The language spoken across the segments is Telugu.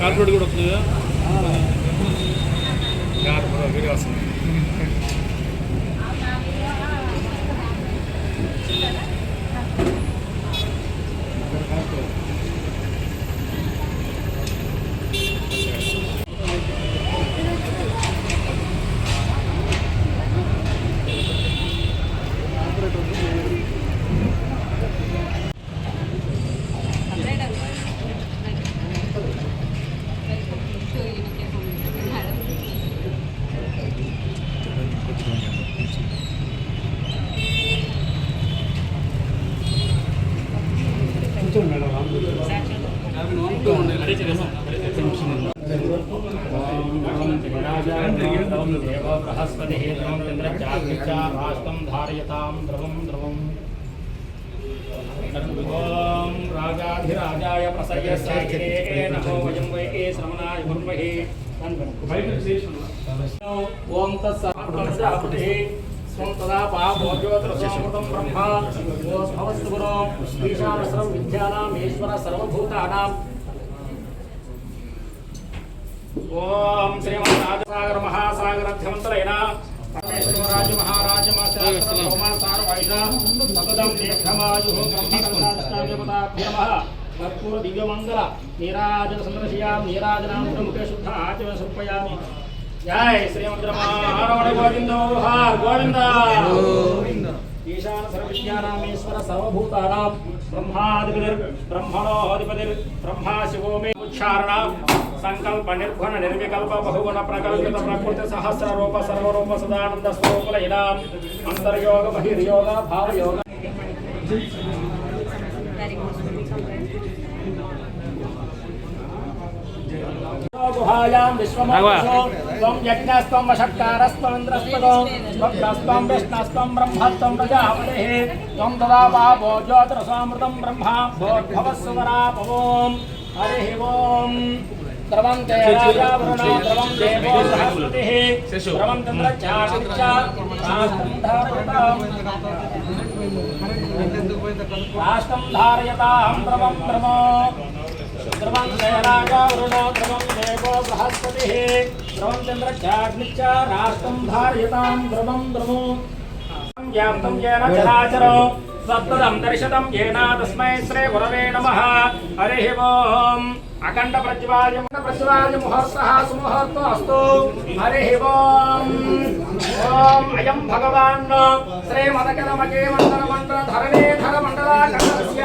కార్పొరేట్ కూడా వస్తుంది కదా వీడియో వస్తుంది. हस्तम धारयतां ध्रुवं ध्रुवम् ॐ राजाधिराजाय प्रसय सागिरे नमो वयं वै के श्रवणाय भुर्महे ॐ तत्सहे स्वं तदा पापोज्योतिरसमृतं ब्रह्मा। भवस्तु गुरो। ईशानसरं विद्यानाम् ईश्वर सर्वभूतानाम्। ॐ श्रीमद्राजसागरमहासागरध्यमन्तरेण పరమేశ్వరాజ మహారాజ కర్పూర దివ్యమంగళ నీరాజన సందర్శయామి నీరాజనాం ముఖే శుద్ధ ఆచరణ సమర్పయామి జై శ్రీమంద్రమారమణ గోవిందో హార్ గోవింద ఈశాన సర్వవిజ్ఞానామేశ్వర సర్వభూతానాం బ్రహ్మాధిపతిర్ బ్రహ్మణోధిపతిర్ బ్రహ్మా శివో మే ఉచ్చారణ సంకల్ప నిర్గుణ నిర్వికల్ప బహుగుణ ప్రకల్పిత ప్రకృతి సహస్ర రూప సర్వరూప సదానంద స్వరూపుల ఇనాం అంతర్యోగ బహిర్యోగ భావయోగ గుహాయాం విశ్వమోక్షో త్వం యజ్ఞస్త్వం వషట్కారస్త్వం ఇంద్రస్త్వం స్వగ్రస్త్వం విష్ణస్త్వం బ్రహ్మస్త్వం ప్రజాపతిః త్వం తదా పాపో జ్యోతిరసామృతం బ్రహ్మ భోద్భవస్సువరాపవోం హరి ఓం ద్రవం తే రాజా వరుణ ద్రవం దేవో బృహస్పతిః ద్రవం చంద్రచాక్ష రాష్ట్రం ధారయతాం ద్రవం ద్రవో ద్రవం జయరాజా వరుణో ద్రవం దేవో బృహస్పతిః ద్రవం చంద్రచాగ్నిశ్చ రాష్ట్రం ధారయతాం ద్రవం ద్రవో వ్యాప్తం येन చరాచరో సత్పదం ఏనా తస్మై శ్రీ గురవే నమ హరి ఓం అఖండ ప్రతివాద్యం ప్రతివాద్య ముహూర్త సుముహూర్త అస్తు హరి ఓం ఓం అయం భగవాన్ శ్రీ మదకరమకే మండల మండల ధరణే ధర మండలా కథస్య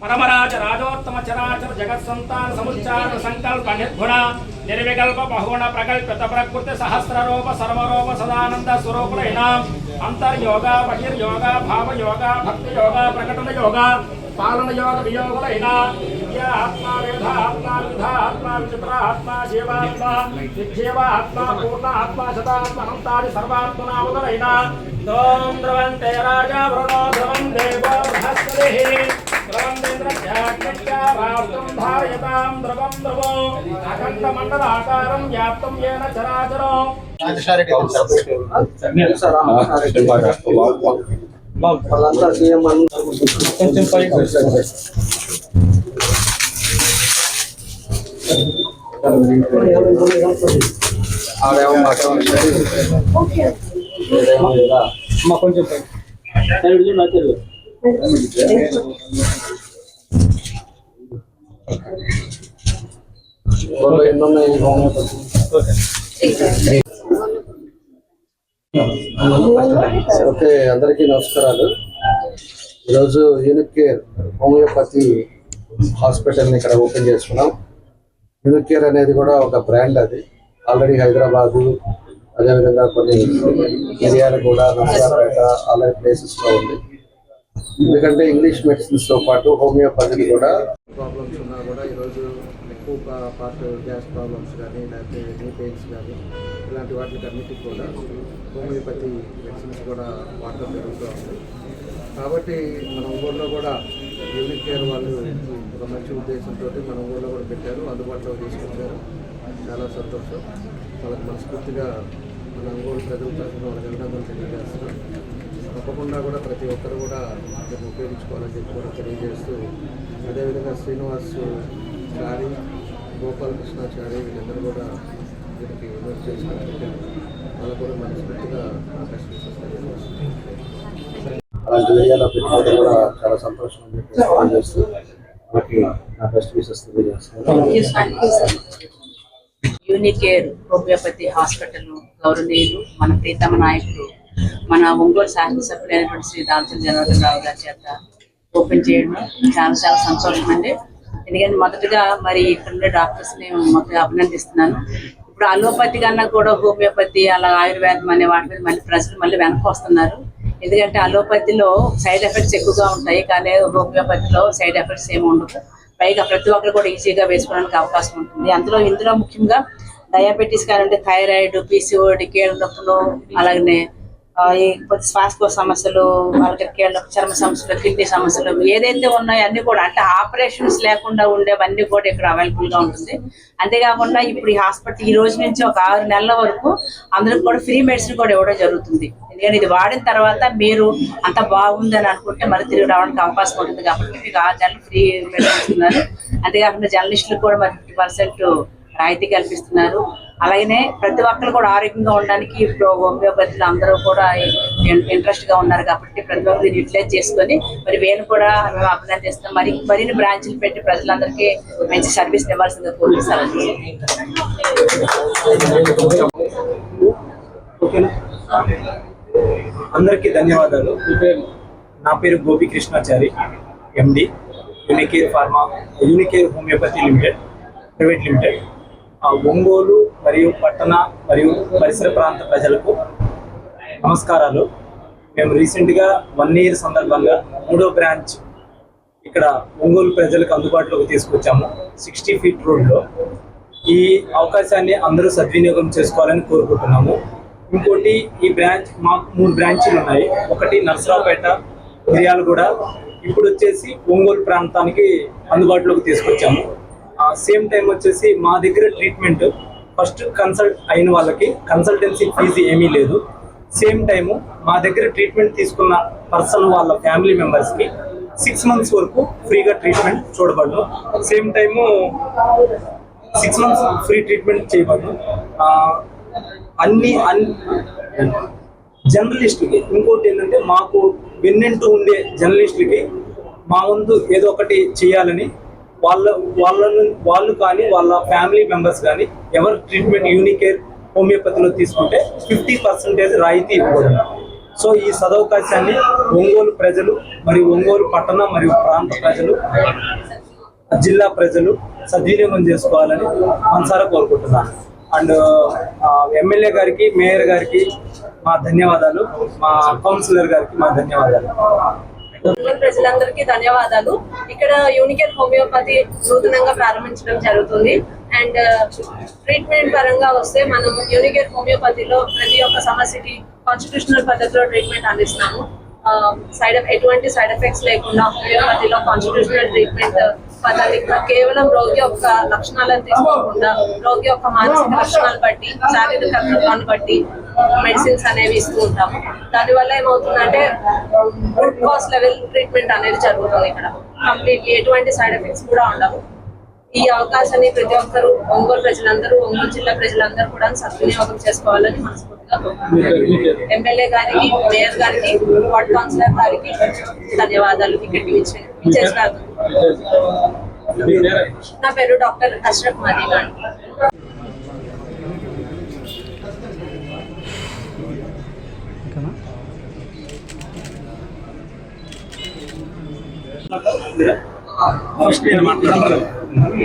పరమరాజ రాజోత్తమ చరాచర జగత్ సంతాన సముచ్చార సంకల్ప నిర్గుణ నిర్వికల్ప బహుగుణ ప్రకల్పిత ప్రకృతి సహస్రరూప సర్వరూప సదానంద స్వరూపులైన అంతర్యోగ బహిర్యోగ భావయోగ భక్తి యోగ ప్రకటన యోగ పాలన యోగ వియోగులైన విద్యా ఆత్మ వేద ఆత్మ విధ ఆత్మ విచిత్ర ఆత్మ జీవాత్మ విక్షేవ ఆత్మ పూర్ణ ఆత్మ శతాత్మ అనంతాది సర్వాత్మనాములైన తోం ద్రవంతే రాజా వృణో ద్రవం దేవ బృహస్పతి. రాష్ట్రం ధారయతాం ద్రవం ద్రవో అఖండ మండలాకారం వ్యాప్తం ఏన చరాచరం వాళ్ళంతా సీఎం అన్న కొంచెం పైకి ఆడేమో మాట అమ్మ కొంచెం పైకి వాళ్ళు ఎన్నున్నాయి హోమియోపతి ఓకే. అందరికీ నమస్కారాలు. ఈరోజు యూనిక్ కేర్ హోమియోపతి హాస్పిటల్ని ఇక్కడ ఓపెన్ చేసుకున్నాం. యూనిక్ కేర్ అనేది కూడా ఒక బ్రాండ్ అది. ఆల్రెడీ హైదరాబాదు అదేవిధంగా కొన్ని ఏరియాలు కూడా నర్సాపేట అలాంటి ప్లేసెస్లో ఉంది. ఎందుకంటే ఇంగ్లీష్ మెడిసిన్స్తో పాటు హోమియోపతిని కూడా ప్రాబ్లమ్స్ పార్ట్ గ్యాస్ ప్రాబ్లమ్స్ కానీ లేకపోతే నీ పెయిన్స్ కానీ ఇలాంటి వాటికి అన్నిటికీ కూడా హోమియోపతి మెడిసిన్స్ కూడా వాడటం జరుగుతూ ఉంది. కాబట్టి మన ఊళ్ళో కూడా యూనిక్ కేర్ వాళ్ళు ఒక మంచి ఉద్దేశంతో మన ఊళ్ళో కూడా పెట్టారు. అందుబాటులో తీసుకొచ్చారు. చాలా సంతోషం. వాళ్ళకి మనస్ఫూర్తిగా మన ఒంగోలు ప్రజల తరఫున వాళ్ళకి అభినందనలు తెలియజేస్తున్నాం. తప్పకుండా కూడా ప్రతి ఒక్కరు కూడా దీన్ని ఉపయోగించుకోవాలని చెప్పి కూడా తెలియజేస్తూ అదేవిధంగా శ్రీనివాస్ గారి గోపాలకృష్ణాచారి వీళ్ళందరూ కూడా వీరికి విమర్శ చేసుకుని పెట్టారు కూడా మనస్ఫూర్తిగా బెస్ట్ విషెస్ తెలియజేస్తున్నాం అలాంటి ఏరియాలో పెట్టుకోవడం కూడా చాలా సంతోషం అని చెప్పి తెలియజేస్తూ మనకి నా best wishes Unicare homeopathy hospital గౌరవనీయులు మన ప్రీతమ నాయకులు మన ఒంగోలు శాసనసభ్యులైనటువంటి శ్రీ రామచంద్ర జనార్దన్ రావు గారి చేత ఓపెన్ చేయడం. చాలా చాలా సంతోషం అండి. ఎందుకంటే మొదటగా మరి ఇక్కడ ఉండే డాక్టర్స్ని అభినందిస్తున్నాను. ఇప్పుడు అలోపతి కన్నా కూడా హోమియోపతి అలా ఆయుర్వేదం అనే వాటి మీద మళ్ళీ ప్రజలు మళ్ళీ వెనక్కి వస్తున్నారు. ఎందుకంటే అలోపతిలో సైడ్ ఎఫెక్ట్స్ ఎక్కువగా ఉంటాయి కానీ హోమియోపతిలో సైడ్ ఎఫెక్ట్స్ ఏమి ఉండవు. పైగా ప్రతి ఒక్కరు కూడా ఈజీగా వేసుకోవడానికి అవకాశం ఉంటుంది. అందులో ఇందులో ముఖ్యంగా డయాబెటీస్ కానివ్వండి థైరాయిడ్ పీసీఓడి కీళ్ళ నొప్పులు అలాగనే కొద్ది శ్వాసకోశ సమస్యలు వాళ్ళకి చర్మ సమస్యలు కిడ్నీ సమస్యలు ఏదైతే ఉన్నాయో అన్ని కూడా అంటే ఆపరేషన్స్ లేకుండా ఉండేవన్నీ కూడా ఇక్కడ అవైలబుల్గా ఉంటుంది. అంతేకాకుండా ఇప్పుడు ఈ హాస్పిటల్ ఈ రోజు నుంచి ఒక ఆరు నెలల వరకు అందరికి కూడా ఫ్రీ మెడిసిన్ కూడా ఇవ్వడం జరుగుతుంది. ఎందుకంటే ఇది వాడిన తర్వాత మీరు అంత బాగుందని అనుకుంటే మరి తిరిగి రావడానికి అవకాశం ఉంటుంది కాబట్టి మీకు ఆరు నెలలు ఫ్రీ మెడిసిన్ ఇస్తున్నారు. అంతేకాకుండా జర్నలిస్టులకు కూడా మరి ఫిఫ్టీ పర్సెంట్ రాయితీ కల్పిస్తున్నారు. అలాగనే ప్రతి ఒక్కరు కూడా ఆరోగ్యంగా ఉండడానికి ఇప్పుడు హోమియోపతిలు అందరూ కూడా ఇంట్రెస్ట్గా ఉన్నారు కాబట్టి ప్రతి ఒక్కరు దీన్ని యూటిలైజ్ చేసుకొని మరి వేలు కూడా మేము అభినందిస్తాం మరి మరిన్ని బ్రాంచ్లు పెట్టి ప్రజలందరికీ మంచి సర్వీస్ ఇవ్వాల్సిందిగా కోరుతున్నాను. అందరికీ ధన్యవాదాలు. నా పేరు Gopi Krishnachari MD Unicare pharma Unicare homeopathy limited private limited Ongole మరియు పట్టణ మరియు పరిసర ప్రాంత ప్రజలకు నమస్కారాలు. మేము రీసెంట్గా వన్ ఇయర్ సందర్భంగా మూడో బ్రాంచ్ ఇక్కడ ఒంగోలు ప్రజలకు అందుబాటులోకి తీసుకొచ్చాము సిక్స్టీ ఫీట్ రోడ్లో ఈ అవకాశాన్ని అందరూ సద్వినియోగం చేసుకోవాలని కోరుకుంటున్నాము. ఇంకోటి ఈ బ్రాంచ్ మాకు మూడు బ్రాంచీలు ఉన్నాయి. ఒకటి నర్సరావుపేట మిర్యాలగూడ. ఇప్పుడు వచ్చేసి ఒంగోలు ప్రాంతానికి అందుబాటులోకి తీసుకొచ్చాము. సేమ్ టైం వచ్చేసి మా దగ్గర ట్రీట్మెంట్ ఫస్ట్ కన్సల్ట్ అయిన వాళ్ళకి కన్సల్టెన్సీ ఫీజు ఏమీ లేదు. సేమ్ టైము మా దగ్గర ట్రీట్మెంట్ తీసుకున్న పర్సన్ వాళ్ళ ఫ్యామిలీ మెంబర్స్కి సిక్స్ మంత్స్ వరకు ఫ్రీగా treatment చూడబడను. Same time six months free treatment చేయబడను. అన్ని అన్ని జర్నలిస్టులకి ఇంకోటి ఏంటంటే మాకు వెన్నెంటూ ఉండే జర్నలిస్టులకి మా వంతు ఏదో ఒకటి చేయాలని వాళ్ళ వాళ్ళను వాళ్ళు కానీ వాళ్ళ ఫ్యామిలీ మెంబర్స్ కానీ ఎవరు ట్రీట్మెంట్ యూనికేర్ హోమియోపతిలో తీసుకుంటే ఫిఫ్టీ పర్సెంటేజ్ రాయితీ ఇవ్వబడింది సో ఈ సదవకాశాన్ని ఒంగోలు ప్రజలు మరియు ఒంగోలు పట్టణ మరియు ప్రాంత ప్రజలు జిల్లా ప్రజలు సద్వినియోగం చేసుకోవాలని మనసారా కోరుకుంటున్నాను. అండ్ ఎమ్మెల్యే గారికి మేయర్ గారికి మా ధన్యవాదాలు మా కౌన్సిలర్ గారికి మా ధన్యవాదాలు. ప్రజలందరికీ ధన్యవాదాలు. ఇక్కడ యూనికేర్ హోమియోపతి నూతనంగా ప్రారంభించడం జరుగుతుంది. అండ్ uh, ట్రీట్మెంట్ పరంగా వస్తే మనం యూనికేర్ హోమియోపతిలో ప్రతి ఒక్క సమస్యకి కాన్స్టిట్యూషనల్ పద్ధతిలో ట్రీట్మెంట్ అందిస్తున్నాము. Um, సైడ్ ఎటువంటి సైడ్ ఎఫెక్ట్స్ లేకుండా హోమియోపతిలో కాన్స్టిట్యూషనల్ ట్రీట్మెంట్ పద్ధతి. కేవలం రోగి యొక్క లక్షణాలను తీసుకోకుండా రోగి యొక్క మానసిక లక్షణాలు బట్టి శారీరక తత్వాన్ని బట్టి మెడిసిన్స్ అనేవి ఇస్తూ ఉంటాము. దానివల్ల ఏమవుతుందంటే రూట్ కాస్ లెవెల్ ట్రీట్మెంట్ అనేది జరుగుతుంది ఇక్కడ. కంప్లీట్లీ ఎటువంటి సైడ్ ఎఫెక్ట్స్ కూడా ఉండవు. ఈ అవకాశాన్ని ప్రతి ఒక్కరు ఒంగోలు ప్రజలందరూ ఒంగోలు జిల్లా ప్రజలందరూ కూడా సద్వినియోగం చేసుకోవాలని మనసు ఎమ్మెల్యే గారికి మేయర్ గారికి వార్డ్ కౌన్సిలర్ గారికి ధన్యవాదాలు. టికెట్ ఇచ్చేసినందుకు నా పేరు డాక్టర్ అష్రఫ్ మదీనా ఫస్ట్ నేను మాట్లాడతాను